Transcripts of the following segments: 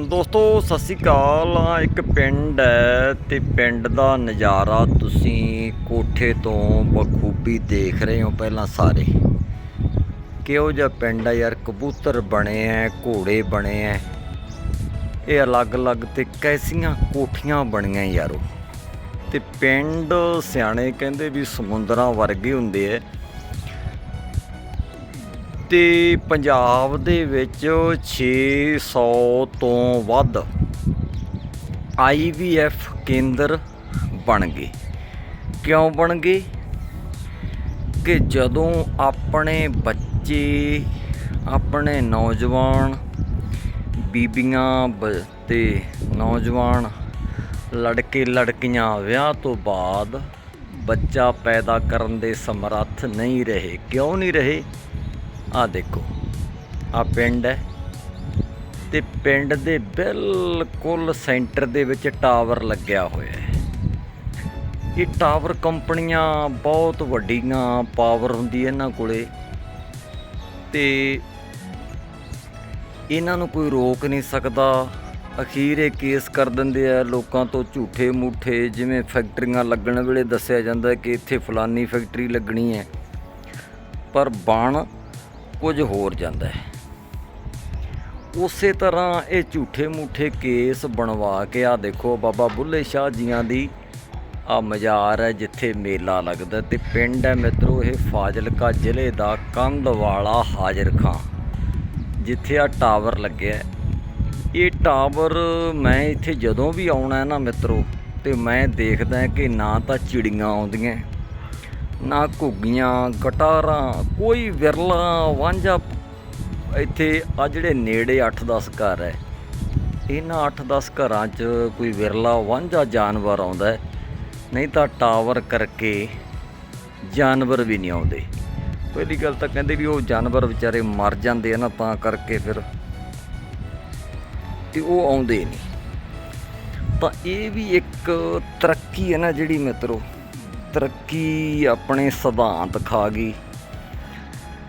ਦੋਸਤੋ, ਸਤਿ ਸ਼੍ਰੀ ਅਕਾਲ। ਆਹ ਇੱਕ ਪਿੰਡ ਹੈ ਤੇ ਪਿੰਡ ਦਾ ਨਜ਼ਾਰਾ ਤੁਸੀਂ ਕੋਠੇ ਤੋਂ ਬਖੂਬੀ ਦੇਖ ਰਹੇ ਹੋ ਪਹਿਲਾਂ ਸਾਰੇ। ਕਿਹੋ ਜਿਹਾ ਪਿੰਡ ਹੈ ਯਾਰ, ਕਬੂਤਰ ਬਣੇ ਐ, ਘੋੜੇ ਬਣੇ ਐ। ਇਹ ਅਲੱਗ-ਅਲੱਗ ਤੇ ਕੈਸੀਆਂ ਕੋਠੀਆਂ ਬਣੀਆਂ ਯਾਰੋ। ਤੇ ਪਿੰਡ ਸਿਆਣੇ ਕਹਿੰਦੇ ਵੀ ਸਮੁੰਦਰਾਂ ਵਰਗੇ ਹੁੰਦੇ ਐ। ਤੇ ਪੰਜਾਬ ਦੇ ਵਿੱਚ 600 ਤੋਂ ਵੱਧ IVF ਕੇਂਦਰ ਬਣ ਗਏ। ਕਿਉਂ ਬਣ ਗਏ? ਕਿ ਜਦੋਂ ਆਪਣੇ ਬੱਚੇ, ਆਪਣੇ ਨੌਜਵਾਨ ਬੀਬੀਆਂ ਬ- ਤੇ ਨੌਜਵਾਨ ਲੜਕੇ ਲੜਕੀਆਂ ਵਿਆਹ ਤੋਂ ਬਾਅਦ ਬੱਚਾ ਪੈਦਾ ਕਰਨ ਦੇ ਸਮਰੱਥ ਨਹੀਂ ਰਹੇ। ਕਿਉਂ ਨਹੀਂ ਰਹੇ? ਆ ਦੇਖੋ ਆ ਪਿੰਡ ਹੈ ਤੇ ਪਿੰਡ ਦੇ ਬਿਲਕੁਲ ਸੈਂਟਰ ਦੇ ਵਿੱਚ ਟਾਵਰ ਲੱਗਿਆ ਹੋਇਆ ਹੈ। ਇਹ ਟਾਵਰ ਕੰਪਨੀਆਂ ਬਹੁਤ ਵੱਡੀਆਂ ਪਾਵਰ ਹੁੰਦੀ ਹੈ ਇਹਨਾਂ ਕੋਲੇ ਤੇ ਇਹਨਾਂ ਨੂੰ ਕੋਈ ਰੋਕ ਨਹੀਂ ਸਕਦਾ। ਅਖੀਰ ਇਹ ਕੇਸ ਕਰ ਦਿੰਦੇ ਆ ਲੋਕਾਂ ਤੋਂ ਝੂਠੇ ਮੂਠੇ, ਜਿਵੇਂ ਫੈਕਟਰੀਆਂ ਲੱਗਣ ਵੇਲੇ ਦੱਸਿਆ ਜਾਂਦਾ ਕਿ ਇੱਥੇ ਫਲਾਨੀ ਫੈਕਟਰੀ ਲੱਗਣੀ ਹੈ। ਪਰ ਬਣ ਕੁਝ ਹੋਰ ਜਾਂਦਾ ਹੈ। ਉਸੇ ਤਰ੍ਹਾਂ ਇਹ ਝੂਠੇ ਮੂਠੇ ਕੇਸ ਬਣਵਾ ਕੇ ਆ ਦੇਖੋ ਬਾਬਾ ਬੁੱਲੇ ਸ਼ਾਹ ਜੀਆਂ ਦੀ ਆ ਮਜ਼ਾਰ ਹੈ ਜਿੱਥੇ ਮੇਲਾ ਲੱਗਦਾ ਤੇ ਪਿੰਡ ਹੈ ਮਿੱਤਰੋ, ਇਹ ਫਾਜ਼ਿਲਕਾ ਜ਼ਿਲ੍ਹੇ ਦਾ ਕੰਧਵਾਲਾ ਹਾਜ਼ਰ ਖਾਂ, ਜਿੱਥੇ ਆ ਟਾਵਰ ਲੱਗਿਆ ਇਹ ਟਾਵਰ ਮੈਂ ਇੱਥੇ ਜਦੋਂ ਵੀ ਆਉਣਾ ਨਾ ਮਿੱਤਰੋ, ਤੇ ਮੈਂ ਦੇਖਦਾ ਕਿ ਨਾ ਤਾਂ ਚਿੜੀਆਂ ਆਉਂਦੀਆਂ ਨਾ ਘੁੱਗੀਆਂ ਗਟਾਰਾਂ ਕੋਈ ਵਿਰਲਾ, ਵਾਂਝਾ ਇੱਥੇ ਆ ਜਿਹੜੇ ਨੇੜੇ 8-10 ਘਰ ਹੈ ਇਹਨਾਂ 8-10 ਘਰਾਂ 'ਚ ਕੋਈ ਵਿਰਲਾ, ਵਾਂਝਾ ਜਾਨਵਰ ਆਉਂਦਾ ਨਹੀਂ ਤਾਂ ਟਾਵਰ ਕਰਕੇ ਜਾਨਵਰ ਵੀ ਨਹੀਂ ਆਉਂਦੇ। ਪਹਿਲੀ ਗੱਲ ਤਾਂ ਕਹਿੰਦੇ ਵੀ ਉਹ ਜਾਨਵਰ ਵਿਚਾਰੇ ਮਰ ਜਾਂਦੇ ਆ ਨਾ, ਤਾਂ ਕਰਕੇ ਫਿਰ ਤੇ ਉਹ ਆਉਂਦੇ ਨਹੀਂ। ਤਾਂ ਇਹ ਵੀ ਇੱਕ ਤਰੱਕੀ ਹੈ ਨਾ ਜਿਹੜੀ ਮਿੱਤਰੋ। ਤਰੱਕੀ ਆਪਣੇ ਸਿਧਾਂਤ ਖਾ ਗਈ।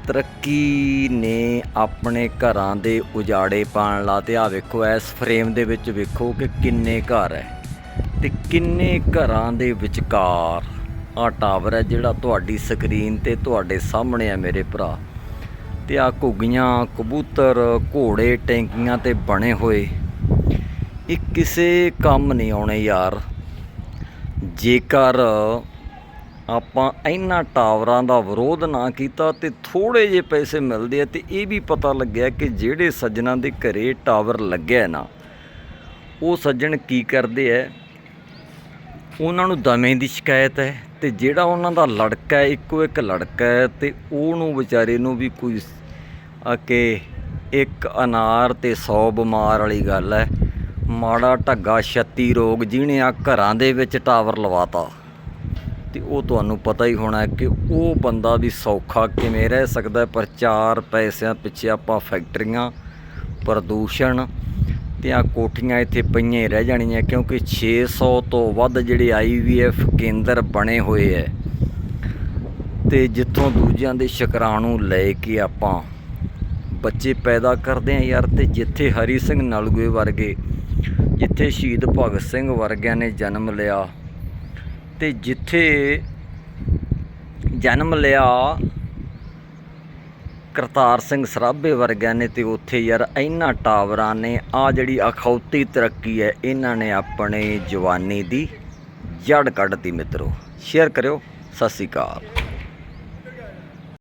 ਤਰੱਕੀ ਨੇ ਆਪਣੇ ਘਰਾਂ ਦੇ ਉਜਾੜੇ ਪਾਣ ਲਾ ਤੇ ਆ ਵੇਖੋ, ਇਸ ਫਰੇਮ ਦੇ ਵਿੱਚ ਵੇਖੋ ਕਿ ਕਿੰਨੇ ਘਰ ਹੈ ਤੇ ਕਿੰਨੇ ਘਰਾਂ ਦੇ ਵਿਚਕਾਰ ਆ ਟਾਵਰ ਹੈ ਜਿਹੜਾ ਤੁਹਾਡੀ ਸਕਰੀਨ ਤੇ ਤੁਹਾਡੇ ਸਾਹਮਣੇ ਹੈ ਮੇਰੇ ਭਰਾ। ਤੇ ਆ ਘੁੱਗੀਆਂ, ਕਬੂਤਰ, ਘੋੜੇ, ਟੈਂਕੀਆਂ ਤੇ ਬਣੇ ਹੋਏ। ਇਹ ਕਿਸੇ ਕੰਮ ਨਹੀਂ ਆਉਣੇ ਯਾਰ। ਜੇਕਰ ਆਪਾਂ ਇਹਨਾਂ ਟਾਵਰਾਂ ਦਾ ਵਿਰੋਧ ਨਾ ਕੀਤਾ ਤੇ ਥੋੜੇ ਜਿਹੇ ਪੈਸੇ ਮਿਲਦੇ ਆ ਤੇ ਇਹ ਵੀ ਪਤਾ ਲੱਗਿਆ ਕਿ ਜਿਹੜੇ ਸੱਜਣਾ ਦੇ ਘਰੇ ਟਾਵਰ ਲੱਗਿਆ ਨਾ, ਉਹ ਸੱਜਣ ਕੀ ਕਰਦੇ ਐ ਉਹਨਾਂ ਨੂੰ ਦਮੇ ਦੀ ਸ਼ਿਕਾਇਤ ਹੈ ਤੇ ਜਿਹੜਾ ਉਹਨਾਂ ਦਾ ਲੜਕਾ ਹੈ, ਇੱਕੋ ਇੱਕ ਲੜਕਾ ਹੈ ਤੇ ਉਹਨੂੰ ਵਿਚਾਰੇ ਨੂੰ ਵੀ ਕੋਈ ਆ ਕਿ ਇੱਕ ਅਨਾਰ ਤੇ 100 ਬਿਮਾਰ ਵਾਲੀ ਗੱਲ ਹੈ। ਮਾੜਾ ਢੱਗਾ 36 ਰੋਗ ਜਿਹਨੇ ਆ ਘਰਾਂ ਦੇ ਵਿੱਚ ਟਾਵਰ ਲਵਾਤਾ। ਤੇ ਉਹ ਤੁਹਾਨੂੰ ਪਤਾ ਹੀ ਹੋਣਾ ਕਿ ਉਹ ਬੰਦਾ ਵੀ ਸੌਖਾ ਕਿਵੇਂ ਰਹਿ ਸਕਦਾ ਪਰ ਚਾਰ ਪੈਸਿਆਂ ਪਿੱਛੇ ਆਪਾਂ ਫੈਕਟਰੀਆਂ, ਪ੍ਰਦੂਸ਼ਣ ਤੇ ਆ ਕੋਠੀਆਂ ਇੱਥੇ ਪਈਆਂ ਰਹਿ ਜਾਣੀਆਂ ਕਿਉਂਕਿ 600 ਤੋਂ ਵੱਧ ਜਿਹੜੇ ਆਈਵੀਐਫ ਕੇਂਦਰ ਬਣੇ ਹੋਏ ਐ ਤੇ ਜਿੱਥੋਂ ਦੂਜਿਆਂ ਦੇ ਸ਼ੁਕਰਾਣੂ ਲੈ ਕੇ ਆਪਾਂ ਬੱਚੇ ਪੈਦਾ ਕਰਦੇ ਆ ਯਾਰ ਤੇ ਜਿੱਥੇ ਹਰੀ ਸਿੰਘ ਨਲੂਏ ਵਰਗੇ, ਜਿੱਥੇ ਸ਼ਹੀਦ ਭਗਤ ਸਿੰਘ ਵਰਗਿਆਂ ਨੇ ਜਨਮ ਲਿਆ ਤੇ ਜਿੱਥੇ ਜਨਮ ਲਿਆ ਕਰਤਾਰ ਸਿੰਘ ਸਰਾਭੇ ਵਰਗਿਆਂ ਨੇ ਤੇ ਉੱਥੇ ਯਾਰ ਇਹਨਾਂ ਟਾਵਰਾਂ ਨੇ ਆ ਜਿਹੜੀ ਅਖੌਤੀ ਤਰੱਕੀ ਹੈ, ਇਹਨਾਂ ਨੇ ਆਪਣੇ ਜਵਾਨੀ ਦੀ ਜੜ ਕੱਢਤੀ ਮਿੱਤਰੋ। ਸ਼ੇਅਰ ਕਰਿਓ। ਸਤਿ ਸ਼੍ਰੀ ਅਕਾਲ।